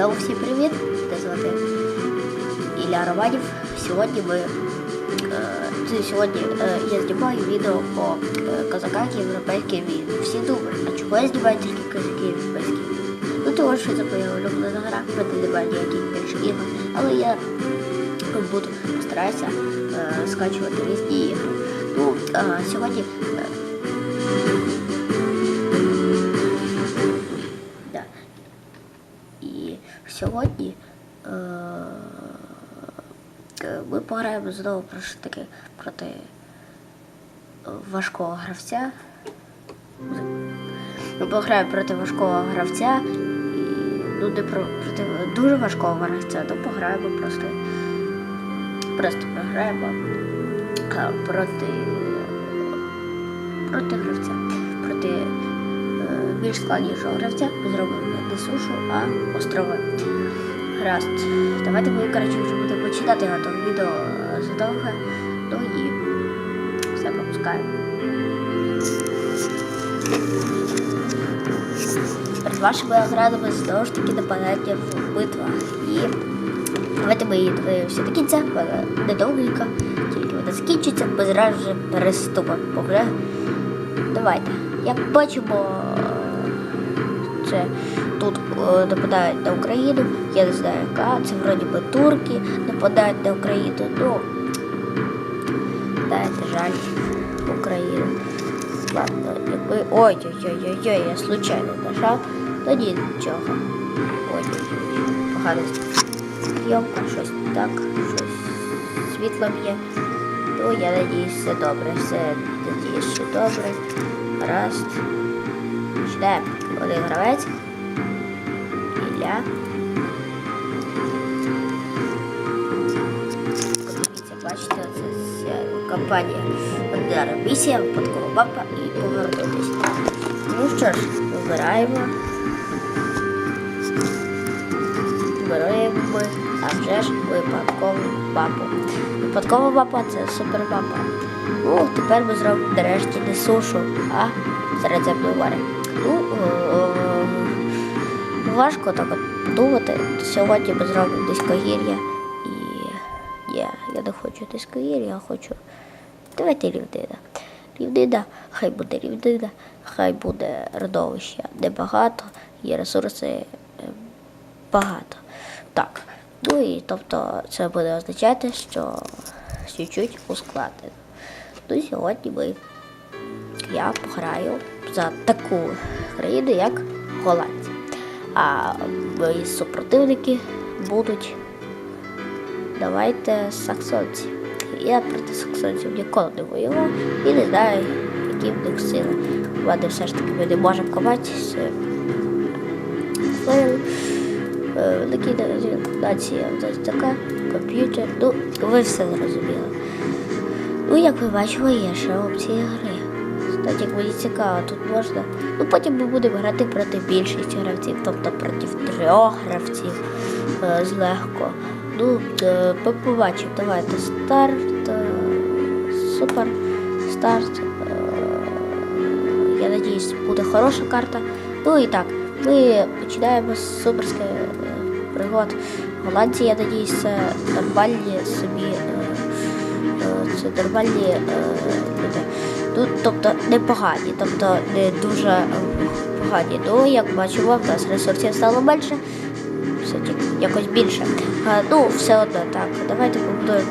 Знову всім привіт! Мене звати Ілля Романів. Сьогодні ми е, це сьогодні е, я знімаю відео по е, козаках європейських війн. Всі думають, а чого я знімаю тільки козаки європейських війн? Ну тому що це моя улюблена гра, в мене немає ніяких більше ігор, але я буду постараюся е, скачувати різні ігри. Ну, е, сьогодні. е, сьогодні е, е, ми пограємо знову про що таке проти важкого гравця. Ми пограємо проти важкого гравця. І, ну, не про, проти дуже важкого гравця, то пограємо просто. Просто програємо е, проти, проти гравця. Проти е, більш складнішого гравця зробимо не сушу, а острови. Гаразд. Давайте ми, коротше, вже будемо починати то відео задовго. Ну і все пропускаємо. Перед вашими оградами знову ж таки нападання в битвах. І давайте ми її дивимося до кінця, вона недовгенька, тільки вона закінчиться, ми зразу вже переступимо. Погля. Давайте. Як бачимо, це тут е, нападають на Україну. Я не знаю яка. Це вроді би турки нападають на Україну. Ну знаєте, жаль Україну. Ладно, якби... Ой-ой-ой-ой, я случайно нажав. Тоді нічого. Ой-ой-ой. Погано зйомка, щось так, щось світло б'є. Ну, я надіюсь, все добре, все надіюсь, що добре. Гаразд. Починаємо. Один гравець. Ілля. Дивіться, бачите, це вся компанія Бандера місія, випадкова мапа і повернутися. Ну що ж, вибираємо. Вибираємо а вже ж випадкову мапу. Випадкова мапа це супер мапа. Ну, тепер ми зробимо нарешті не сушу, а Середземне море. Ну, е, важко так от думати. Сьогодні ми зробимо дискогір'я. І ні, я не хочу дискогір'я, я хочу. Давайте рівнина. Рівнина, хай буде рівнина, хай буде родовища небагато, є ресурси е, багато. Так. Ну і тобто це буде означати, що чуть-чуть ускладнено. Ну сьогодні ми я пограю за таку країну, як Голландія. А мої супротивники будуть давайте саксонці. Я проти саксонців ніколи не воював і не знаю, які в них сили. Вони все ж таки ми не можемо комати з флеєм. Нація така, комп'ютер. Ну, ви все зрозуміли. Ну, як ви бачили, є ще опції гри. Кстати, як мені цікаво, тут можна. Ну потім ми будемо грати проти більшості гравців, тобто проти трьох гравців е, злегко. Ну, е, по- побачимо, давайте старт. е, Супер. Старт. е, Я надіюсь, буде хороша карта. Ну і так, ми починаємо з суперських е, пригод. Голландці, я надіюсь, це нормальні собі. е, е, Це нормальні е. Тобто непогані, тобто не дуже е, погані. Ну, як бачимо, в нас ресурсів стало менше, все тільки якось більше. А, ну, все одно так. Давайте побудуємо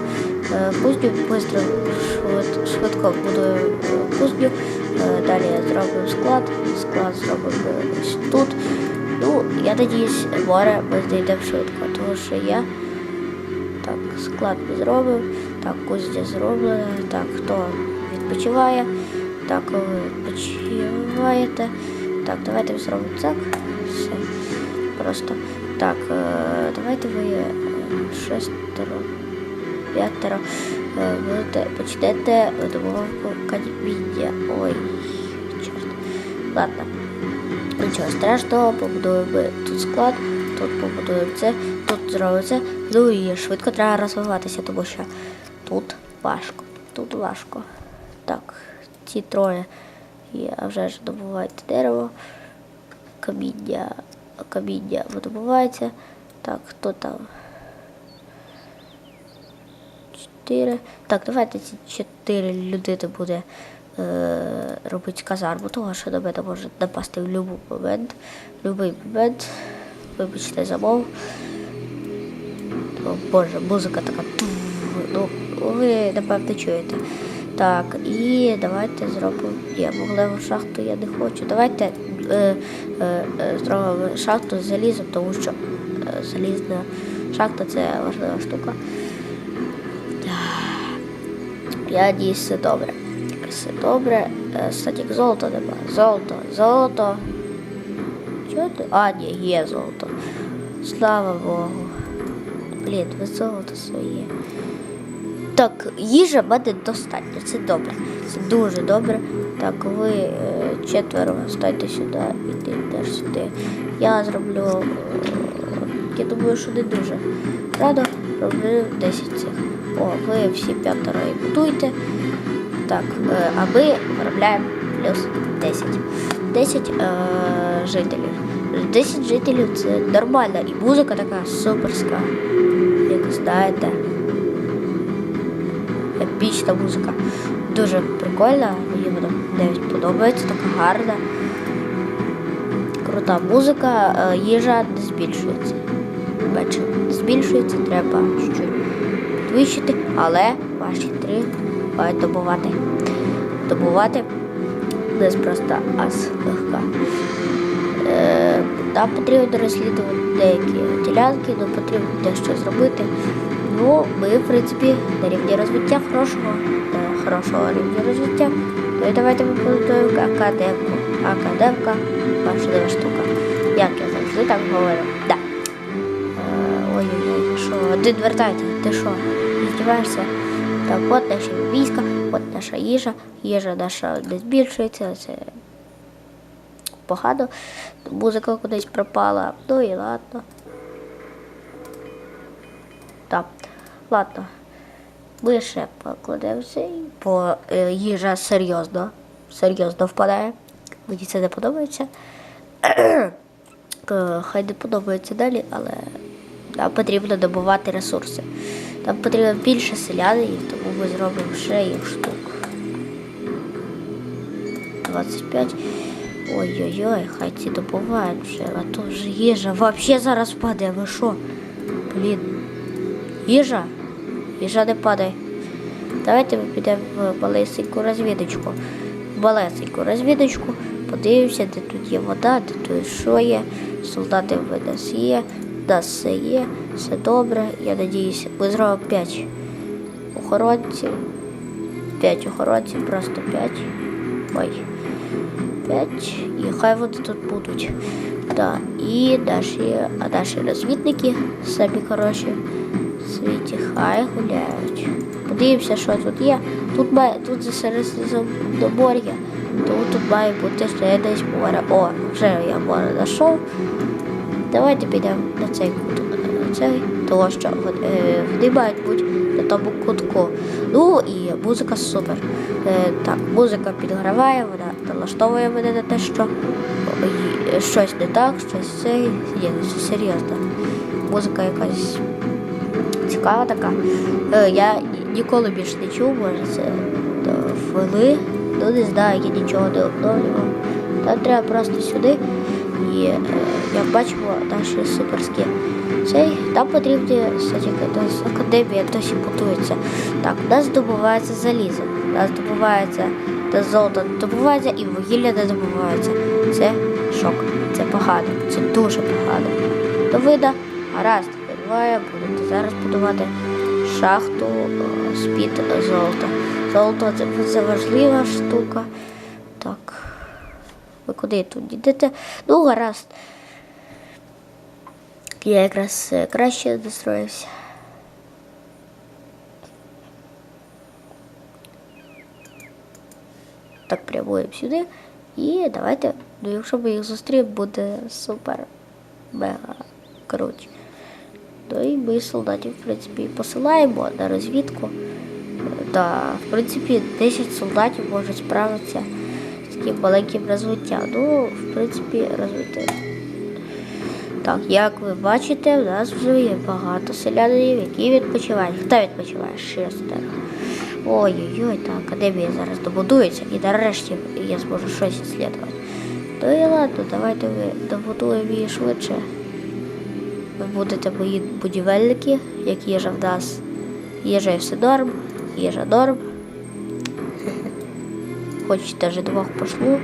е, кузню, бистро, швид, швидко будуємо е, кузню. Е, Далі зробимо склад, склад зробимо ось тут. Ну, я надіюсь, море ми знайдемо швидко, тому що я так, склад ми зробив, так, кузня зроблена, так, хто відпочиває, так, ви відпочиваєте. Так, давайте зробимо так. Все. Просто так, е, давайте ви е, шестеро, п'ятеро е, будете почнете видобувку каміння. Ой, чорт. Ладно. Нічого страшного, побудуємо тут склад, тут побудуємо це, тут зробимо це. Ну і швидко треба розвиватися, тому що тут важко. Тут важко. Так, ці троє є, а вже ж добувають дерево, каміння, каміння видобувається. Так, хто там? Чотири. Так, давайте ці чотири людини буде е, робити казарму, того що до мене може напасти в будь-який момент. В будь-який момент. Вибачте за мову. О, Боже, музика така. Ну, ви напевно чуєте. Так, і давайте зробимо. Я могливо шахту я не хочу. Давайте е, е, е, зробимо шахту з залізом, тому що е, залізна шахта це важлива штука. Я надіюсь, все добре. Все добре. Е, Статік золота нема. Золото, золото. Чого ти? А, ні, є золото. Слава Богу. Блін, ви золото своє. Так, їжа буде достатньо, це добре. Це дуже добре. Так, ви е, четверо стайте сюди і ти йдеш сюди. Я зроблю. е, я думаю, що не дуже. Рано роблю 10 цих. О, ви всі п'ятеро і будуйте. Так, е, а ми виробляємо плюс 10. 10 е, жителів. 10 жителів це нормально. І музика така суперська. Як знаєте. Епічна музика. Дуже прикольна, мені вона навіть подобається, така гарна. Крута музика, е, їжа не збільшується. Бачите, не збільшується, треба чуть-чуть підвищити, але ваші три мають добувати. Добувати не просто ас легка. Е, Там потрібно розслідувати деякі ділянки, але потрібно дещо зробити. Ну, ми, в принципі, на рівні розвиття хорошого, на хорошого рівня розвиття. Ну і давайте ми побудуємо академку. Академка важлива штука. Як я завжди так говорю. Да. Е, Ой-ой-ой, що, один вертайте, ти що, здіваєшся? Так, от наші війська, от наша їжа. Їжа наша не збільшується, це погано. Музика кудись пропала. Ну і ладно. Так, ладно. Ми ще покладемося, бо е, їжа серйозно, серйозно впадає. Мені це не подобається. Хай не подобається далі, але нам потрібно добувати ресурси. Нам потрібно більше селянів, тому ми зробимо ще їх штук. 25. Ой-ой-ой, хай ці добувають вже, а то вже їжа. Взагалі зараз впаде, ви що? Блін. Їжа? Їжа не падає. Давайте ми підемо в малесеньку розвідочку. Малесеньку розвідочку. Подивимося, де тут є вода, де тут що є. Солдати в нас є, в нас все є, все добре. Я надіюся, ми зробимо 5 охоронців. 5 охоронців, просто 5. Ой. 5. І хай вони тут будуть. Да. І наші, а наші розвідники самі хороші світі хай гуляють. Подивимося, що тут є. Тут має тут Середземномор'я, тому тут має бути ще десь море. О, вже я море знайшов. Давайте підемо на цей кут. На цей, того що вони, е, мають бути на тому кутку. Ну і музика супер. Е, так, музика підграває, вона налаштовує мене на те, що е, щось не так, щось це є серйозно. Музика якась цікава така. Е, я ніколи більше не чув, може це до хвили. Ну не знаю, я нічого не обновлював. Там треба просто сюди. І е, як бачимо, наші суперські цей, там потрібні академія досі будується. Так, у нас добувається залізо, у нас добувається та золото не добувається і вугілля не добувається. Це шок, це погано, це дуже погано. То вида, гаразд, буває, будете зараз будувати шахту е, з-під золота. Золото це, це важлива штука. Так. Ви куди тут йдете? Ну, гаразд. Я якраз е, краще настроївся. Так, прямуємо сюди. І давайте, ну якщо ми їх зустрінемо, буде супер мега круто. Ну і ми солдатів, в принципі, посилаємо на розвідку. Та, в принципі, 10 солдатів можуть справитися з таким маленьким розвиттям. Ну, в принципі, розвити. Так. Як ви бачите, в нас вже є багато селянинів, які відпочивають. Хто відпочиває? Шестеро. Ой-ой-ой, та академія зараз добудується і нарешті я зможу щось іслідувати. То і ладно, давайте ви добудуємо її швидше. Будете будівельники, як їжа в. Їжа і все норм, їжа норм. Хоч даже двох пошлю.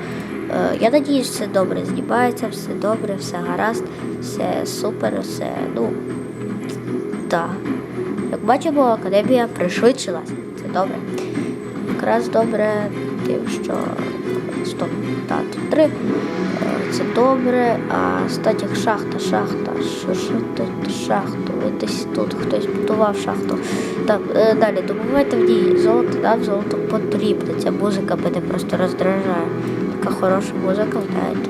Е, Я надіюсь, все добре знімається, все добре, все гаразд, все супер, все, ну, так. Як бачимо, академія пришвидшилась. Це добре. Якраз добре тим, що стоп, три. Е, Це добре. А статік шахта, шахта. Що ж тут шахту? Ви десь тут хтось будував шахту. Так, е, далі добувайте в ній золото, нам золото потрібно. Ця музика мене просто роздражає. Така хороша музика, знаєте.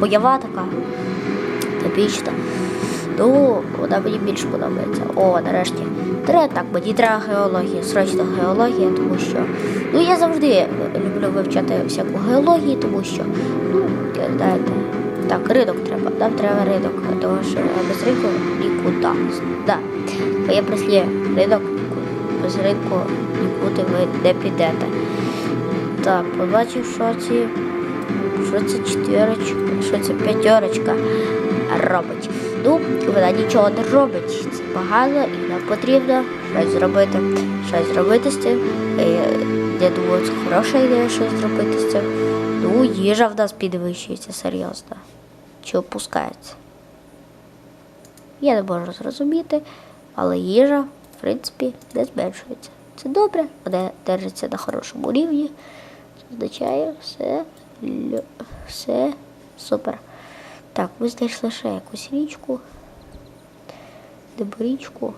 Бойова така. Епічна. Ну, вона мені більш подобається. О, нарешті. Треба так, мені треба геологія, срочно геологія, тому що. Ну, я завжди люблю вивчати всяку геологію, тому що, ну, знаєте, так, ринок треба, нам треба ринок, тому що без ринку нікуди. Да. Моє прислів'я, ринок, без ринку нікуди ви не підете. Так, побачив, що ці що це четверочка, що це п'ятерочка робить. Ну, вона нічого не робить. Це погано і нам потрібно щось зробити. Щось зробити з цим. Я думаю, це хороша ідея щось зробити з цим. Ну, їжа в нас підвищується серйозно. Чи опускається? Я не можу зрозуміти, але їжа, в принципі, не зменшується. Це добре, вона держиться на хорошому рівні. Це означає все, все супер. Так, ми знайшли ще якусь річку. Де.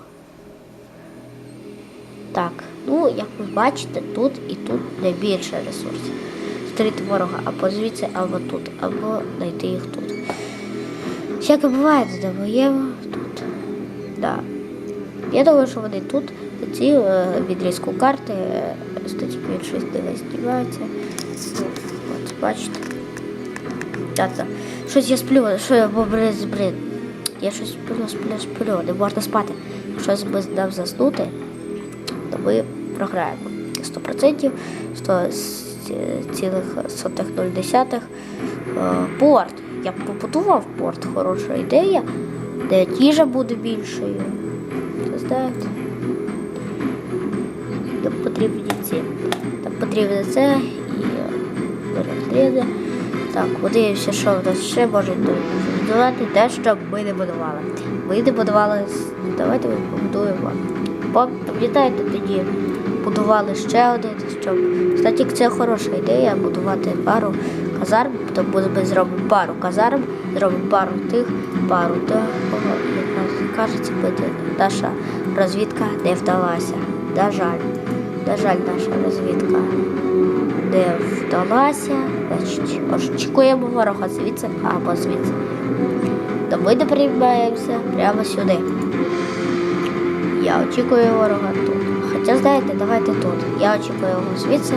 Так, ну, як ви бачите, тут і тут найбільше ресурсів. Стріти ворога або звідси, або тут, або знайти їх тут. Всяке буває, додаємо тут. Да. Я думаю, що вони тут, ці е, відрізку карти, е, статті 5 не знімаються. От, бачите. Так, так. Щось я сплю, що я побрид збрид. Я щось сплю, сплю, сплю, не можна спати. Щось би дав заснути, то ми програємо. 100%, 100 цілих сотих 0,10. Е, Порт. Я б побудував порт, хороша ідея, де їжа буде більшою. Це знаєте. Нам потрібні ці. Нам потрібно це і розрізи. Так, подивимося, що в нас ще можуть будувати те, що ми не будували. Ми не будували, давайте ми побудуємо. Пам'ятаєте, тоді будували ще один, щоб. Кстати, це хороша ідея будувати пару казарм, тому ми зробимо пару казарм, зробимо пару тих, пару того. Як кажеться, буде наша розвідка не вдалася. На жаль, на жаль, наша розвідка не вдалася. Очікуємо ворога звідси або звідси. То ми не прямо сюди. Я очікую ворога тут. Хоча, знаєте, давайте тут. Я очікую його звідси,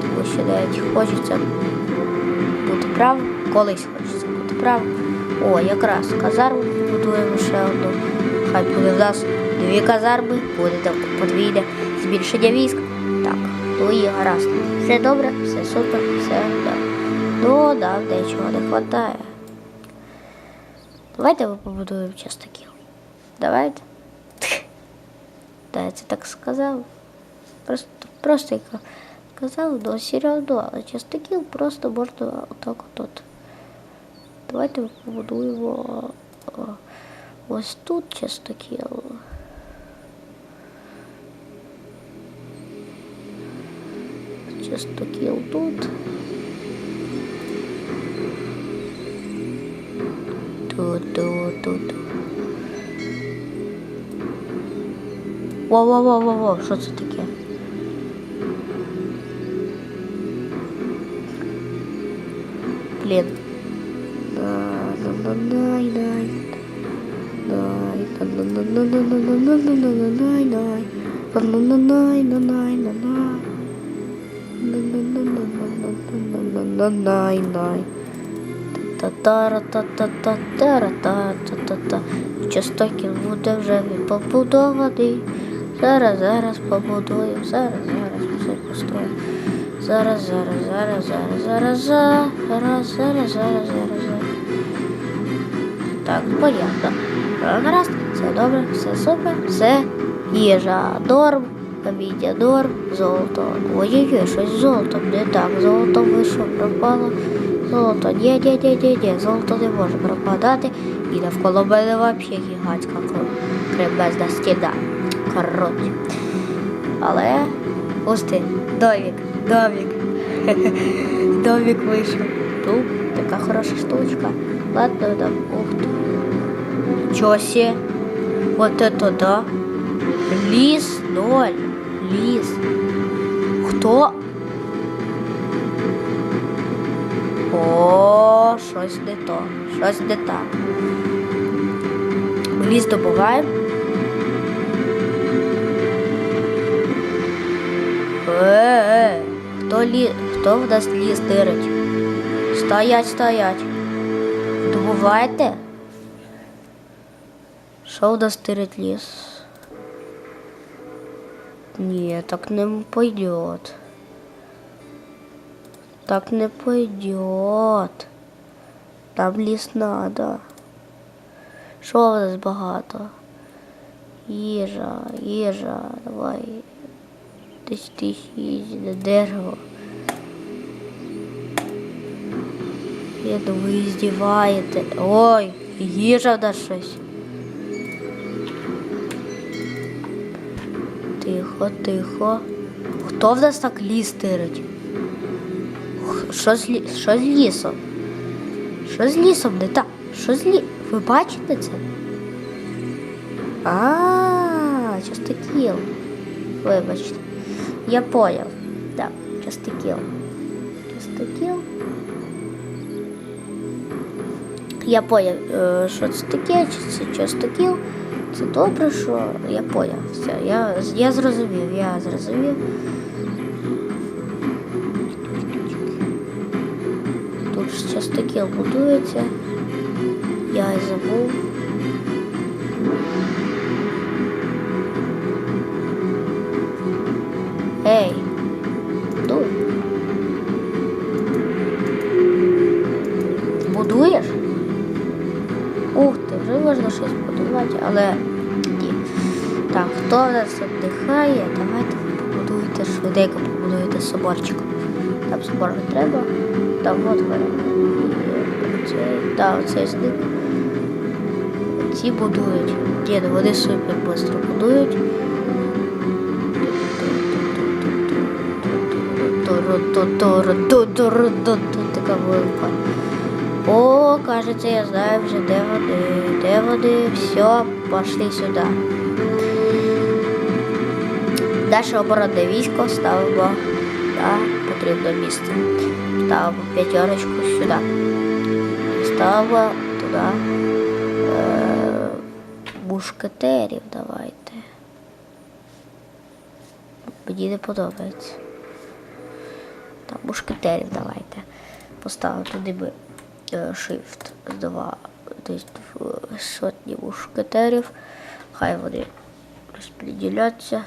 тому що навіть хочеться бути правим. Колись хочеться бути правим. О, якраз казарму будуємо ще одну. Хай буде в нас дві казарми, буде там подвійне збільшення військ. Так, ну гаразд. Все добре, все супер, все добре. Ну, да, дечого не вистачає. Давайте ми побудуємо частокіл. Давайте. Да, я це так сказав. Просто, просто як сказав, ну, серйозно, але частокіл просто можна отак от. Давайте ми побудуємо ось тут частокіл. Частокіл тут. Тут, тут, тут. Во-во-во-во-во, що це таке? Блін. Частокіл буде вже побудований. Зараз, зараз побудуємо. Зараз, зараз все построїмо. Зараз, зараз, зараз, зараз, зараз, зараз, зараз, зараз, зараз, зараз. Так, понятно. Гаразд, все добре, все супер, все їжа, норм, каміння норм, золото. Ой-ой-ой, щось з золотом не так. Золото вийшло, пропало. Золото, ні, ні, ні, ні, ні, золото не може пропадати. І навколо мене взагалі гігантська кр- кремезна стіна. Коротше. Але пусти, домик, домик. Домик вийшов. Тут така хороша штучка. Ладно, там, ух. Ничего себе. Вот это да. Лис ноль. Лис. Хто? О, щось не то. Щось не так. Ліс добуваємо. Е, хто лі... Хто в нас ліс дирить? Стоять, стоять. Добувайте. Що в нас тирить ліс? Ні, так не пойдет. Так не пойдет. Там ліс надо. Що в нас багато? Їжа, їжа, давай. Десь на дерево. Я думаю, ви здіваєте. Ой, їжа нас щось. Тихо, тихо. Хто в нас так ліс тирить? Що з, лі... що з лісом? Що з лісом не так? Що з лі... Ви бачите це? А, частокіл. Вибачте. Я поняв. Так, частокіл. Частокіл. Я поняв, е, що це таке, чи це частокіл. Це добре, що я поняв. Все, я, я зрозумів, я зрозумів. Тут ж частокіл будується. Я забув. Віддихає, давайте ви побудуєте швиденько побудуєте соборчик. Там собор не треба. Там от ви. Да, оцей зник. Ці будують. Ні, ну вони супер швидко будують. Така велика. О, кажется, я знаю вже, де вони, де вони, все, пошли сюди. Наше оборонне військо ставимо на потрібне місце. Ставимо п'ятерочку сюди. Ставимо туди е, мушкетерів давайте. Мені не подобається. Там мушкетерів давайте. Поставимо туди би е, shift 2 десь сотні мушкетерів. Хай вони розподіляться.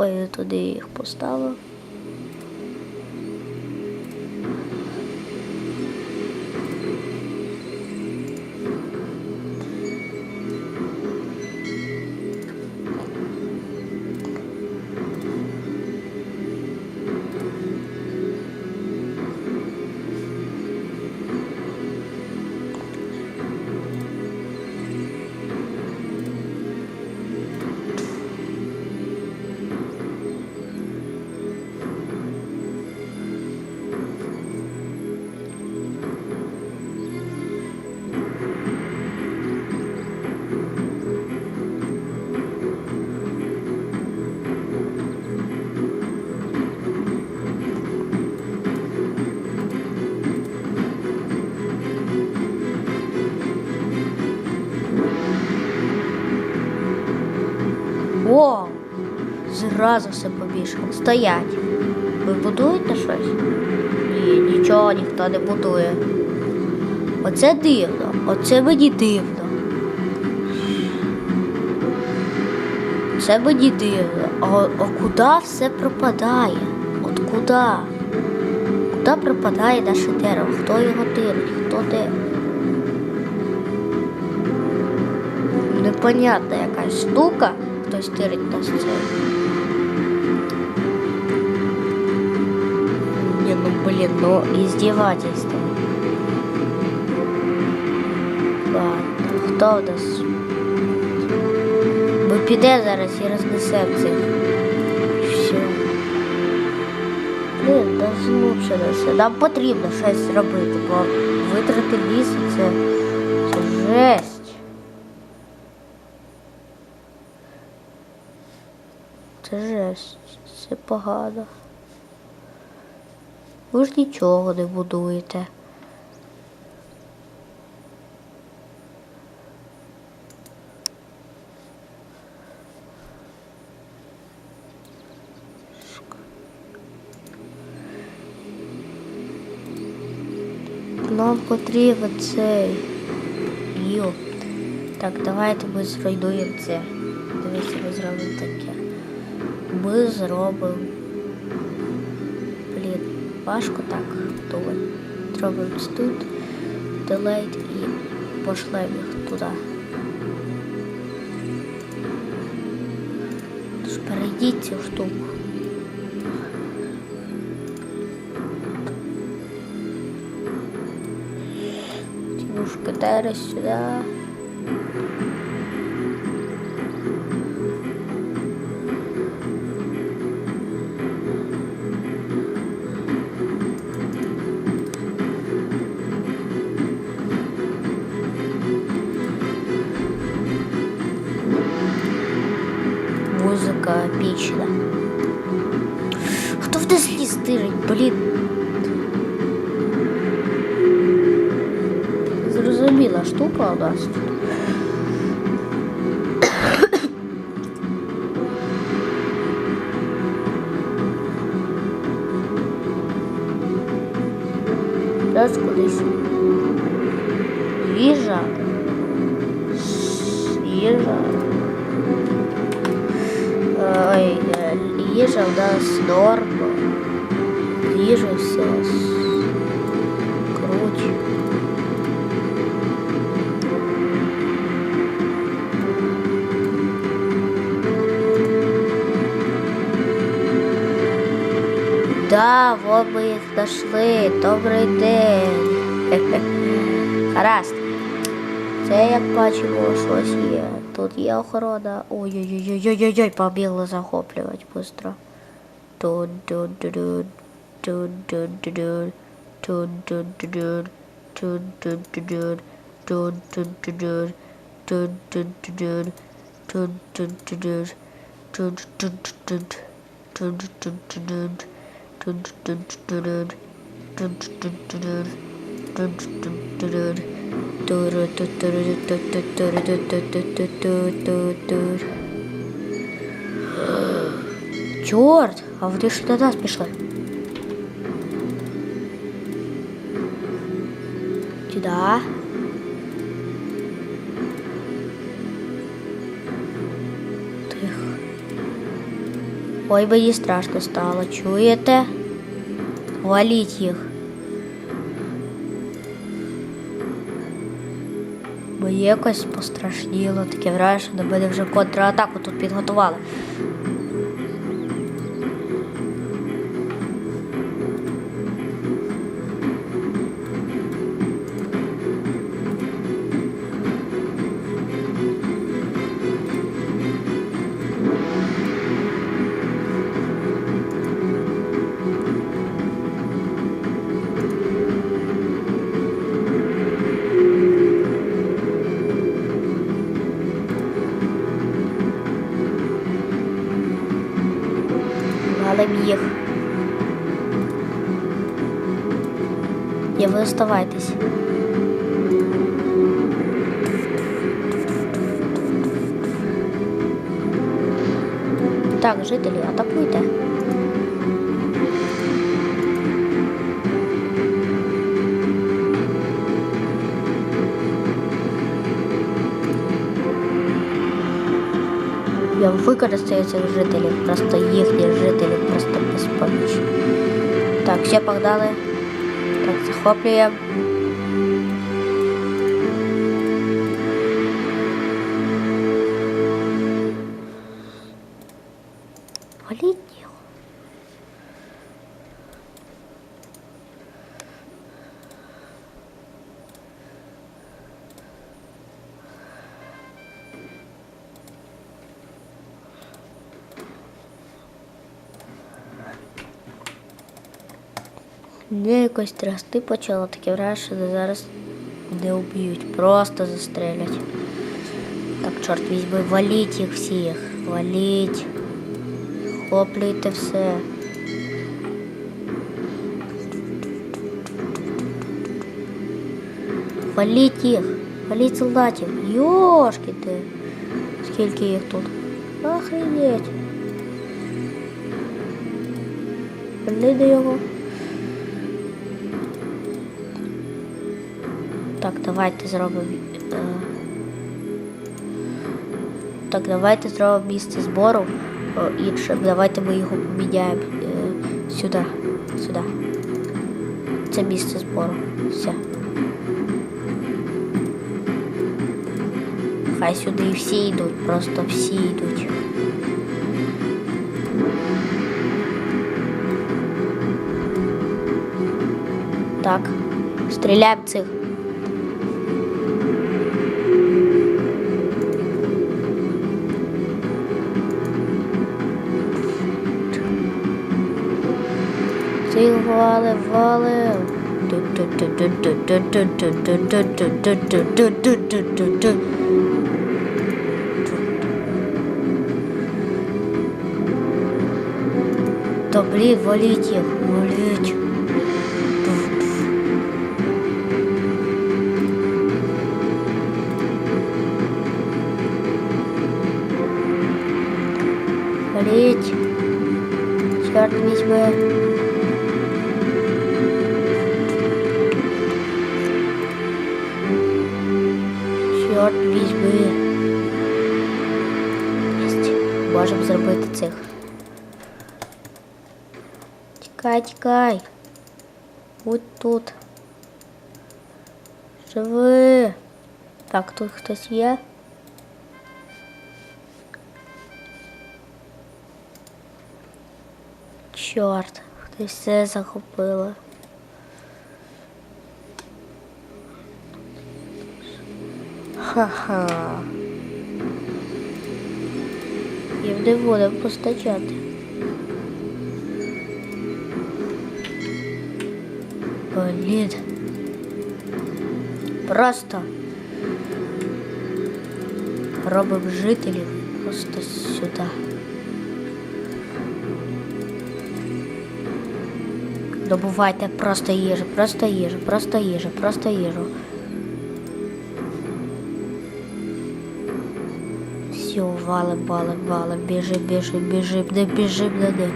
Ой, туди їх поставив. Зразу все побільшало. Стоять. Ви будуєте щось? Ні. Ні, нічого ніхто не будує. Оце дивно, оце мені дивно. Це мені дивно. А, а куди все пропадає? От куди? Куди пропадає наше дерево? Хто його тирить? Хто де? Непонятна якась штука. Хтось тирить нас це. Блин, ну издевательство. Ладно, хто в нас? Ми піде зараз і рознесемо цих. Все. Блін, нас лучше несе. Нам потрібно щось зробити, бо витрати лісу це, це жесть. Це жесть, це погано. Ви ж нічого не будуєте. Нам потрібен цей. Йо. Так, давайте ми зруйнуємо це. Дивіться, ми зробимо таке. Ми зробимо. Важко так. Зробимо це тут. Делейт і пошлемо їх туди. Тож перейдіть цю штуку. Ці мушкетери сюди. Хто в нас стирить, тирить, блін? Зрозуміла штука у нас тут. Зараз кудись. Вот ми їх знайшли. Добрий день. Гаразд. Це як бачимо, щось є. Тут є охорона. Ой-ой-ой-ой-ой-ой, побігли захоплювати быстро. Тун-тун-тун-тун, тун-тун-тун-тун, тун-тун-тун-тун, тун-тун-тун-тун, тун-тун-тун-тун, тун-тун-тун-тун, тун-тун-тун-тун, тун-тун-тун-тун, тун-тун-тун-тун, тун-тун-тун-тун, тун-тун-тун-тун, тун-тун-тун-тун. Чорт, а вони ж до нас пішли. Сюди. Тихо. Ой, мені страшно стало. Чуєте? Валіть їх. Бо якось пострашніло, таке враження, що мене вже контратаку тут підготували. ви оставайтесь. Так, жители атакуйте. Я використаю цих жителів, просто їхніх жителів, просто без. Так, все погнали. Так, якось трясти почало, таке враження, що зараз не вб'ють, просто застрелять. Так, чорт візьми, валіть їх всіх, валіть. Хоплюйте все. Валіть їх, валіть солдатів. Йошки ти. Скільки їх тут? Охренеть. До його. Так, давайте зробимо. е, Так, давайте зробимо місце збору інше. Давайте ми його поміняємо е, сюди. Сюди. Це місце збору. Все. Хай сюди всі йдуть, просто всі йдуть. Так, стріляємо цих. Цих валим, валим. Та блін, валіть їх, валіть. Валіть. Чорт візьми. Єсть. Можемо зробити цих. Тікай, тікай. Будь тут. Живи. Так, тут хтось є. Чорт, хтось все захопило. Ха-ха. Їм не буде постачати. Блін. Просто робимо жителів просто сюди. Добувайте просто їжу, просто їжу, просто їжу, просто їжу. валим, валим, валим, біжим, біжим, біжим, не біжим, не не.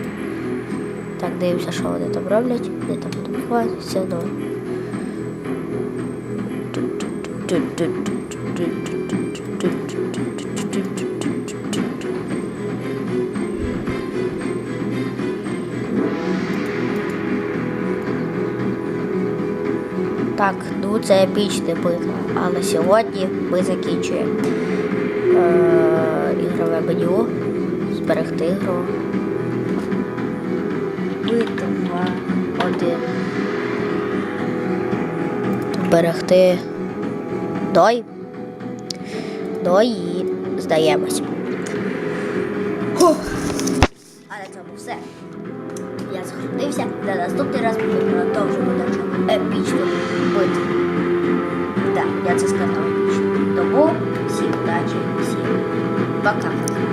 Так, дивимося, що вони там роблять, вони там добувають, все одно. Так, ну це епічна битва, але сьогодні ми закінчуємо Е, ігрове меню, зберегти гру. Битва один. Зберегти дой. Дой і здаємось. Фух. А на цьому все. Я схопився. На наступний раз ми продовжимо нашу епічну битву. Так, я це сказав епічно. Тому всім удачі, всім Bock drauf.